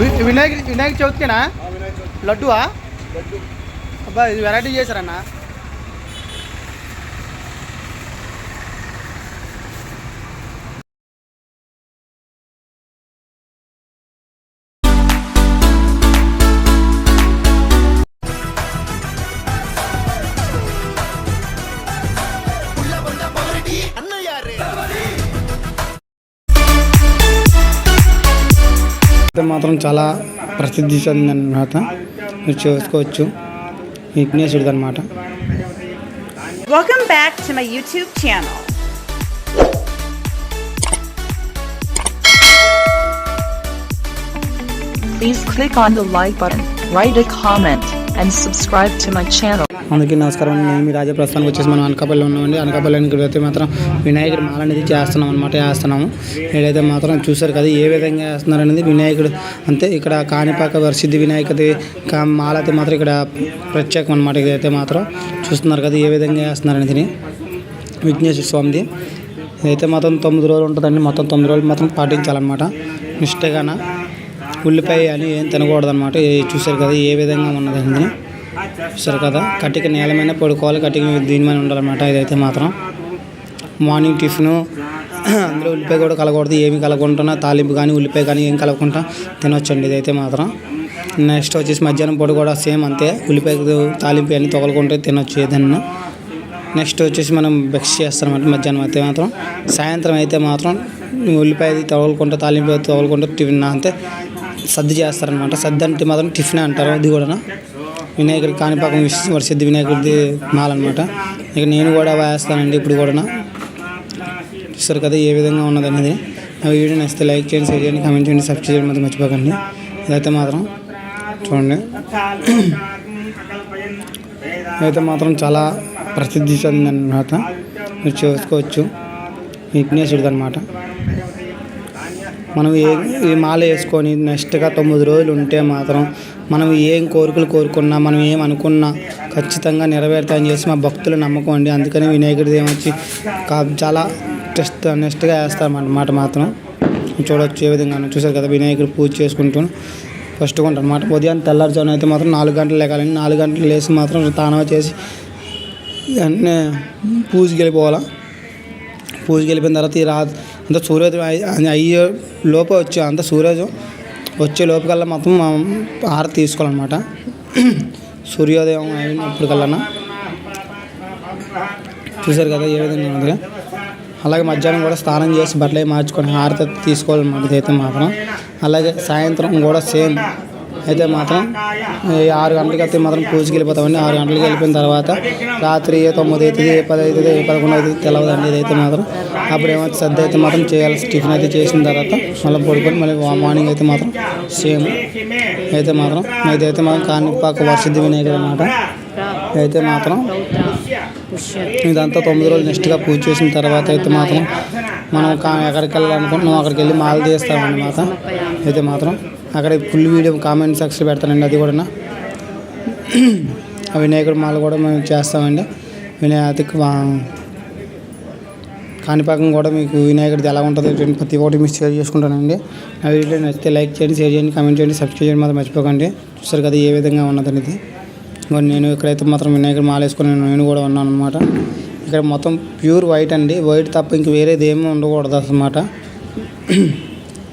వినాయక వినాయక చవితికేనా లడ్డువా? అబ్బా ఇది వెరైటీ చేశారన్న. ఇది మాత్రం చాలా ప్రసిద్ధి చెందింది చెందిందనమాట మీరు చూసుకోవచ్చు విఘ్నేశుడి అనమాట Please click on the like button. Write a comment, and subscribe to my channel. అందుకే నమస్కారం నేను మీ రాజప్రస్థానికి వచ్చేసి మనం అనకాపల్లి ఉన్నామండి. అనకాపల్లికి అయితే మాత్రం వినాయకుడు మాల అనేది చేస్తున్నాం అనమాట వేస్తున్నాము. ఏదైతే మాత్రం చూసారు కదా ఏ విధంగా వేస్తున్నారు అనేది వినాయకుడు. అంతే ఇక్కడ కాణిపాక వరసిద్ధి వినాయకుడి కా మాల అయితే మాత్రం ఇక్కడ ప్రత్యేకం అనమాట ఇదైతే మాత్రం చూస్తున్నారు కదా ఏ విధంగా వేస్తున్నారు అనేది. విఘ్నేశ్వర స్వామిది. ఇదైతే మాత్రం తొమ్మిది రోజులు ఉంటుందండి. మొత్తం తొమ్మిది రోజులు మాత్రం పాటించాలన్నమాట. నిష్టగాన ఉల్లిపాయ అని ఏం తినకూడదు అనమాట చూసారు కదా ఏ విధంగా ఉన్నది అనేది చూసారు కదా కట్టిక నేల మీద పడుకోవాలి కట్టిక దీని మీద ఉండాలన్నమాట ఇదైతే మాత్రం. మార్నింగ్ టిఫిన్ అందులో ఉల్లిపాయ కూడా కలగకూడదు ఏమి కలగకుండా తాలింపు కానీ ఉల్లిపాయ కానీ ఏం కలగకుండా తినొచ్చండి ఇదైతే మాత్రం. నెక్స్ట్ వచ్చేసి మధ్యాహ్నం పొడి కూడా సేమ్ అంతే ఉల్లిపాయ తాలింపు అన్నీ తగలకుంటే తినొచ్చు ఏదన్నా నెక్స్ట్ వచ్చేసి మనం బెక్స్ చేస్తామన్నమాట మధ్యాహ్నం అయితే మాత్రం. సాయంత్రం అయితే మాత్రం ఉల్లిపాయ తగలకుండా తాలింపు తగలకుండా టిఫిన్ అంతే. సద్ది చేస్తారనమాట సద్ది అంటే మాత్రం టిఫిన్ అంటారు అది కూడా వినాయకుడి కాణిపాకం విశ్- వరసిద్ధి వినాయకుడిది మాలన్నమాట. ఇక నేను కూడా వేస్తానండి ఇప్పుడు కూడా చూస్తారు కదా ఏ విధంగా ఉన్నది అనేది. వీడియో నచ్చితే లైక్ చేయండి షేర్ చేయండి కామెంట్ చేయండి సబ్స్క్రైబ్ చేయడం మాత్రం మర్చిపోకండి. ఇదైతే మాత్రం చూడండి. అయితే మాత్రం చాలా ప్రసిద్ధి చెందిందన్నమాట. మీరు చేసుకోవచ్చు. విఘ్నేశుడిది అనమాట మనం ఏ ఈ మాల వేసుకొని నెక్స్ట్గా తొమ్మిది రోజులు ఉంటే మాత్రం మనం ఏం కోరికలు కోరుకున్నా మనం ఏం అనుకున్నా ఖచ్చితంగా నెరవేరుతాయని చేసి మా భక్తుల నమ్మకం అండి. అందుకని వినాయకుడి ఏమొచ్చి కా- చాలా టెస్ట్ నెక్స్ట్గా వేస్తామన్నమాట మాత్రం చూడొచ్చు ఏ విధంగా చూసారు కదా వినాయకుడు పూజ చేసుకుంటూ ఫస్ట్ కొంటారు అనమాట ఉదయం తెల్లారుజామున అయితే మాత్రం నాలుగు గంటలు లేకాలండి. నాలుగు గంటలు లేచి మాత్రం తానవ చేసి వెంటనే పూజకి వెళ్ళిపోవాలా. పూజకి వెళ్ళిపోయిన తర్వాత ఈ రా అంత సూర్యోదయం అయ్యి- అయ్యే లోపు వచ్చే అంత సూర్యోదయం వచ్చే లోపకల్లా మొత్తం మనం హారతి తీసుకోవాలన్నమాట. సూర్యోదయం అయినప్పుడు కల్లా చూసారు కదా ఏ విధంగా ఉంది అలాగే మధ్యాహ్నం కూడా స్నానం చేసి బట్టలు మార్చుకొని హారతి తీసుకోవాలన్నమాట ఇదైతే మాత్రం. అలాగే సాయంత్రం కూడా సేమ్ అయితే మాత్రం ఆరు గంటలకి అయితే మాత్రం పూజకి వెళ్ళిపోతామండి. ఆరు గంటలకి వెళ్ళిపోయిన తర్వాత రాత్రి ఏ తొమ్మిది అవుతుంది ఏ పది అవుతుంది ఏ పదకొండు అవుతుంది తెలవదండి ఇదైతే మాత్రం. అప్పుడు ఏమైతే సర్ది అయితే మాత్రం చేయాల్సి టిఫిన్ అయితే చేసిన తర్వాత మళ్ళీ పడుకొని మళ్ళీ మార్నింగ్ అయితే మాత్రం సేమ్. అయితే మాత్రం ఇదైతే మాత్రం కాణిపాక వర్షిద్ధి వినాయకుడు అనమాట అయితే మాత్రం ఇదంతా తొమ్మిది రోజులు నెక్స్ట్గా పూజ చేసిన తర్వాత అయితే మాత్రం మనం కా- ఎక్కడికి వెళ్ళాలనుకుంటున్నాం అక్కడికి వెళ్ళి మాల తీస్తామండి మాత అయితే మాత్రం అక్కడ ఫుల్ వీడియో కామెంట్ సెక్షన్ పెడతానండి అది కూడా ఆ వినాయకుడు మాల కూడా మేము చేస్తామండి. వినాయక కాణిపాకం కూడా మీకు వినాయకుడిది ఎలా ఉంటుందో ప్రతి ఒక్కటి మీరు షేర్ చేసుకుంటానండి. ఆ వీడియో నచ్చితే లైక్ చేయండి షేర్ చేయండి కామెంట్ చేయండి సబ్స్క్రైబ్ చేయండి మాత్రం మర్చిపోకండి. చూస్తారు కదా ఏ విధంగా ఉన్నదనేది. ఇంకా నేను ఇక్కడైతే మాత్రం వినాయకుడు మాల వేసుకుని నేను కూడా ఉన్నాను అనమాట ఇక్కడ మొత్తం ప్యూర్ వైట్ అండి. వైట్ తప్ప ఇంక వేరేది ఏమీ ఉండకూడదు అన్నమాట.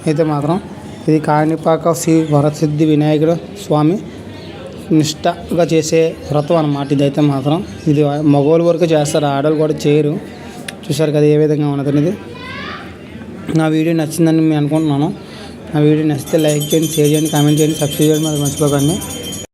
అయితే మాత్రం ఇది కాణిపాక శ్రీ వరసిద్ధి వినాయకుడు స్వామి నిష్టగా చేసే వ్రతం అన్నమాట ఇదైతే మాత్రం. ఇది మగవాళ్ళ వరకు చేస్తారు ఆడవాళ్ళు కూడా చేయరు. చూసారు కదా ఏ విధంగా ఉన్నది అనేది. నా వీడియో నచ్చిందని మేము అనుకుంటున్నాను. నా వీడియో నచ్చితే లైక్ చేయండి షేర్ చేయండి కామెంట్ చేయండి సబ్స్క్రైబ్ చేయండి మరి మర్చిపోకండి.